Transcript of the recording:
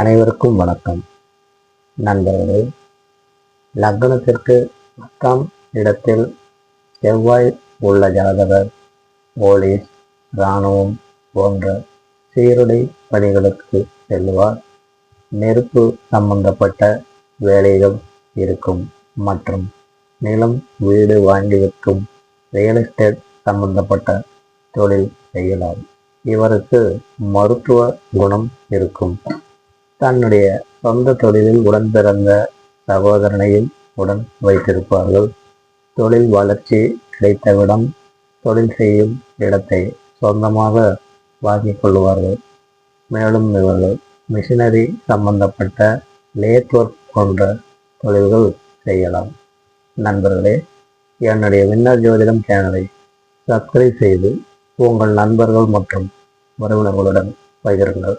அனைவருக்கும் வணக்கம். நண்பர்களே லக்னத்திற்கு பத்தாம் இடத்தில் செவ்வாய் உள்ள ஜாதகர் போலீஸ் இராணுவம் போன்ற சீருடை பணிகளுக்கு செல்வார். நெருப்பு சம்பந்தப்பட்ட வேலைகள் இருக்கும் மற்றும் நிலம் வீடு வாங்கி விற்கும் ரியல் எஸ்டேட் சம்பந்தப்பட்ட தொழில் செய்யலாம். இவருக்கு மருத்துவ குணம் இருக்கும். தன்னுடைய சொந்த தொழிலில் உடன் பிறந்த சகோதரனையும் உடன் வைத்திருப்பார்கள். தொழில் வளர்ச்சி கிடைத்தவிடம் தொழில் செய்யும் இடத்தை சொந்தமாக வாங்கிக் கொள்வார்கள். மேலும் இவர்கள் மிஷினரி சம்பந்தப்பட்ட லேத் ஒர்க் போன்ற தொழில்கள் செய்யலாம். நண்பர்களே என்னுடைய விண்ணர் ஜோதிடம் சேனலை சப்ஸ்கிரைப் செய்து உங்கள் நண்பர்கள் மற்றும் உறவினர்களுடன் பகிருங்கள்.